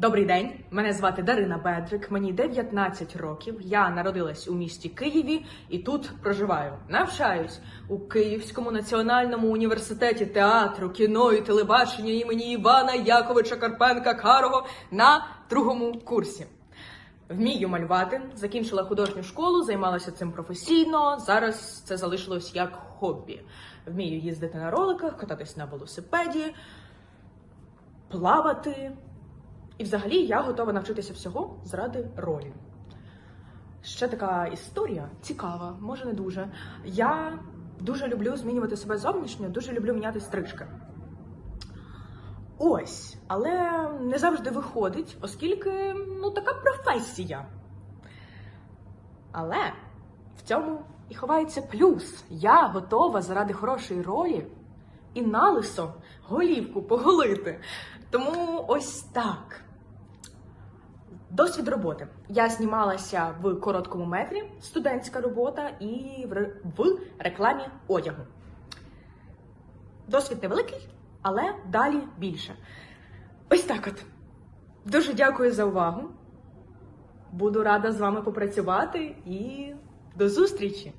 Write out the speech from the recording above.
Добрий день, мене звати Дарина Бедрик, мені 19 років. Я народилась у місті Києві і тут проживаю. Навчаюсь у Київському національному університеті театру, кіно і телебачення імені Івана Яковича Карпенка Карого на другому курсі. Вмію малювати, закінчила художню школу, займалася цим професійно. Зараз це залишилось як хобі. Вмію їздити на роликах, кататись на велосипеді, плавати. І взагалі я готова навчитися всього заради ролі. Ще така історія цікава, може не дуже. Я дуже люблю змінювати себе зовнішньо, дуже люблю міняти стрижки. Ось, але не завжди виходить, оскільки ну така професія. Але в цьому і ховається плюс. Я готова заради хорошої ролі і налисо голівку поголити. Тому ось так. Досвід роботи. Я знімалася в короткому метрі, студентська робота і в, рекламі одягу. Досвід невеликий, але далі більше. Ось так от. Дуже дякую за увагу. Буду рада з вами попрацювати і до зустрічі!